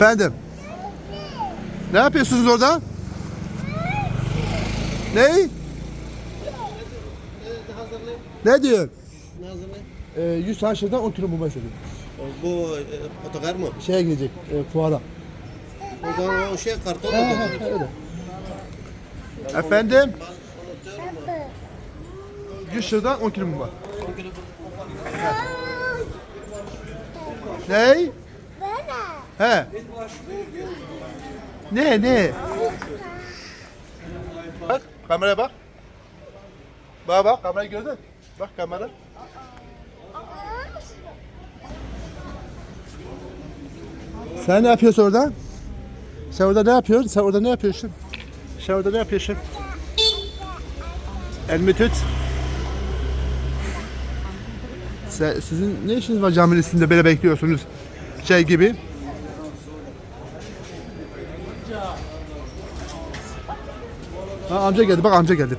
Efendim. Ne yapıyorsunuz orada? Ne? Ne diyor? Ee, 100 tane şeyden 10 kilo mumya istedim. Bu e, otogar mı? Şeye gidecek, e, fuara. O zaman o şey karton mu? öyle. Efendim? 100 liradan 10 kilo mumya. Ne? He. Ne ne? Bak kameraya bak. Bak bak kamerayı gördün. Bak kamera. Sen ne yapıyorsun orada? Sen orada ne yapıyorsun? Sen orada ne yapıyorsun? Sen orada ne yapıyorsun? Elimi tut. Sizin ne işiniz var caminin üstünde böyle bekliyorsunuz? Şey gibi. Ha, amca geldi. Bak amca geldi.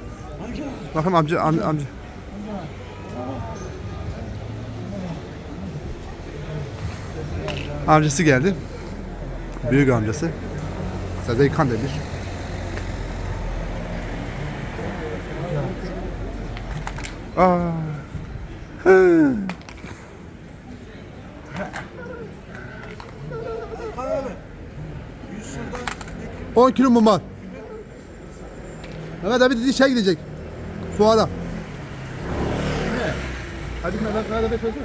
Bakın amca am- amca. Amcası geldi. Büyük amcası. Sezai Kandemir. Aa. Hı. On kilo mum var. Mehmet abi dedi şey gidecek. Fuara. Hadi Mehmet abi söylesene.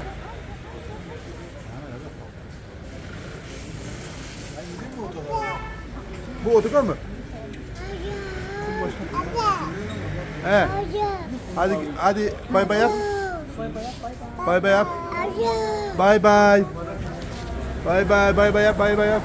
Bu otogar mı? He. Hadi hadi bay bay yap. Bay bay yap. Bay bay. Bay bay bay bay yap bay bay yap.